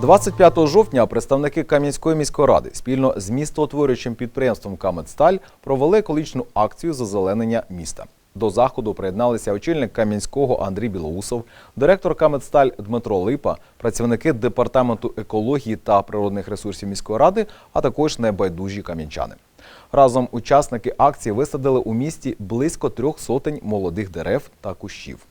25 жовтня представники Кам'янської міської ради спільно з містоутворюючим підприємством Камедсталь провели екологічну акцію з озеленення міста. До заходу приєдналися очільник Кам'янського Андрій Білоусов, директор Камедсталь Дмитро Липа, працівники департаменту екології та природних ресурсів міської ради, а також небайдужі кам'янчани. Разом учасники акції висадили у місті близько трьох сотень молодих дерев та кущів.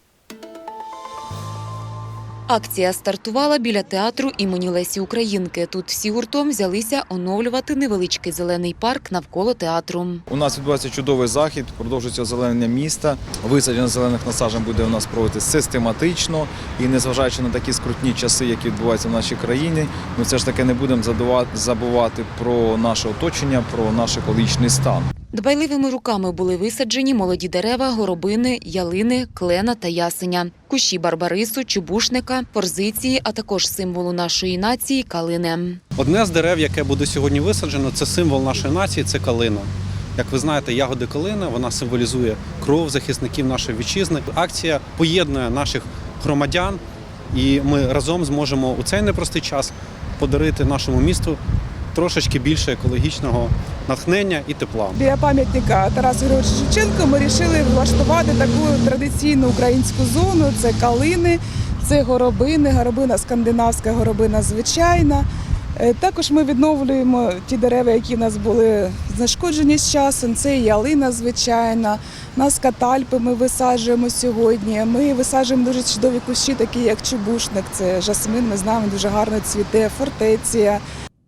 Акція стартувала біля театру імені Лесі Українки. Тут всі гуртом взялися оновлювати невеличкий зелений парк навколо театру. У нас відбувається чудовий захід, продовжується озеленення міста. Висадження зелених насаджень буде у нас проводитися систематично і незважаючи на такі скрутні часи, які відбуваються в нашій країні, ми все ж таки не будемо забувати про наше оточення, про наш екологічний стан. Дбайливими руками були висаджені молоді дерева, горобини, ялини, клена та ясеня, кущі барбарису, чубушника, форзиції, а також символу нашої нації калини. Одне з дерев, яке буде сьогодні висаджено, це символ нашої нації, це калина. Як ви знаєте, ягоди калина вона символізує кров захисників нашої вітчизни. Акція поєднує наших громадян, і ми разом зможемо у цей непростий час подарити нашому місту трошечки більше екологічного натхнення і тепла. Біля пам'ятника Тарасу Григоровичу Шевченко ми вирішили влаштувати таку традиційну українську зону. Це калини, це горобини, горобина скандинавська, горобина звичайна. Е, Також ми відновлюємо ті дерева, які в нас були знешкоджені з часом. Це ялина звичайна. Нас катальпи ми висаджуємо сьогодні. Ми висаджуємо дуже чудові кущі, такі як чубушник. Це жасмин. Ми знаємо дуже гарно цвіте, фортеція.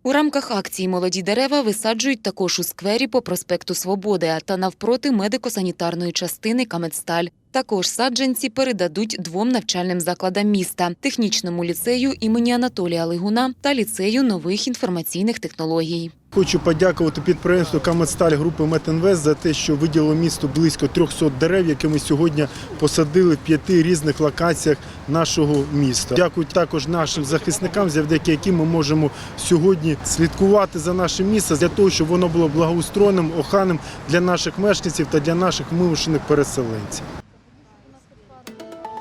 У рамках акції молоді дерева висаджують також у сквері по проспекту Свободи та навпроти медико-санітарної частини Камедсталь. Також саджанці передадуть двом навчальним закладам міста технічному ліцею імені Анатолія Лигуна та ліцею нових інформаційних технологій. Хочу подякувати підприємству Камедсталь групи Метинвест за те, що виділило місту близько 300 дерев, які ми сьогодні посадили в п'яти різних локаціях нашого міста. Дякую також нашим захисникам, завдяки яким ми можемо сьогодні слідкувати за нашим містом для того, щоб воно було благоустроєним, оханим для наших мешканців та для наших вимушених переселенців.